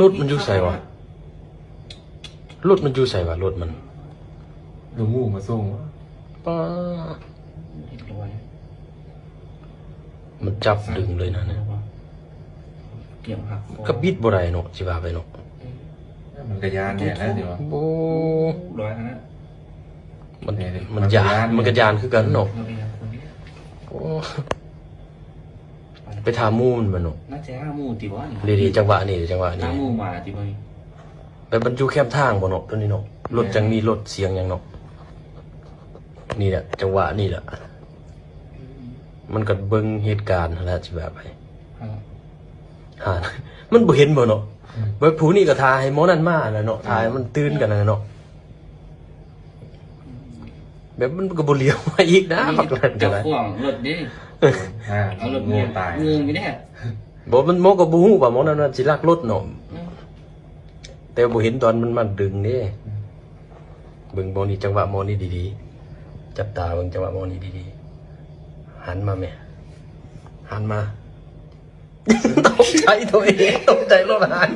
รถมันอยู่ใส่วะรถมันอยู่ใส่วะรถมันดูหมูมาส่งป้าเรียบร้อยมันจับดึงเลยนะเนี่ยเกี่ยวหักคอก็บิดบ่ได้เนาะสิว่าไปเนาะมันกระยานเนี่ยนะเดี๋ยวโอ้ร้อยนะมันเนี่ยดิมันยานมันก็ยานคือกันเนาะเราไปยังคนนี้โอ้ ไปถามหมู่มันบ่เนาะน่าจะห้าหมูตีว่านี่ดีๆจังหวะนี้จังหวะนี้ห้าหมูมาตีว่านี่ไปบรรจุแคมทางบ่เนาะตัวนี้เนาะรถจังมีรถเสียงหยังเนาะนี่แหละจังหวะนี่แหละมันก็เบิ่งเหตุการณ์นั่นแหละสิแบบไปหามันบ่เห็นบ่เนาะเบิ่ผู้นี่ก็ทาให้หมอนั่นมาแล้วเนาะทาให้มันตื่นกันนั่นเนาะ แบบมันก็บ่เลี้ยวมาอีกนะบักนั่นก็เจ้าได้ข่วงรถดิอ่าเอารถงูงูตายงูไม่ได้บ่มันหมอก็บ่ฮู้ว่าหมอนั่นน่ะสิลักรถเนาะแต่บ่เห็นตอนมันมาดึงเด้เบิ่งหมอนี่จังหวะหมอนี่ดีๆ จับตาเบิ่งจังหวะหมอนี่ดีๆ หันมาแม่หันมา ตกใจตัวเองตกใจรถหาย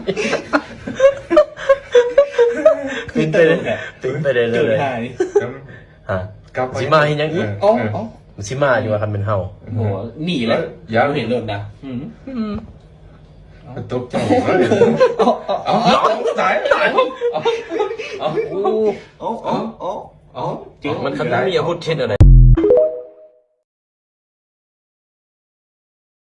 ตื่นไปเลยตื่นไปเลยเลเกิด ยหายฮะกลับไปสิมาเฮ็ดหยังอีกอ๋ออ๋อมันสิมาอยู่ว่าคันเป็นเฮาโอ้โหหนีแล้วอย่าเห็นรถนะอืมตกใจแล้วเดี๋ยวเอาเอาเอาตายตายเอาเอาโอ้โอ้โอ้โอ้โอ้เจอมันคันมีอาวุธเช่นอะไร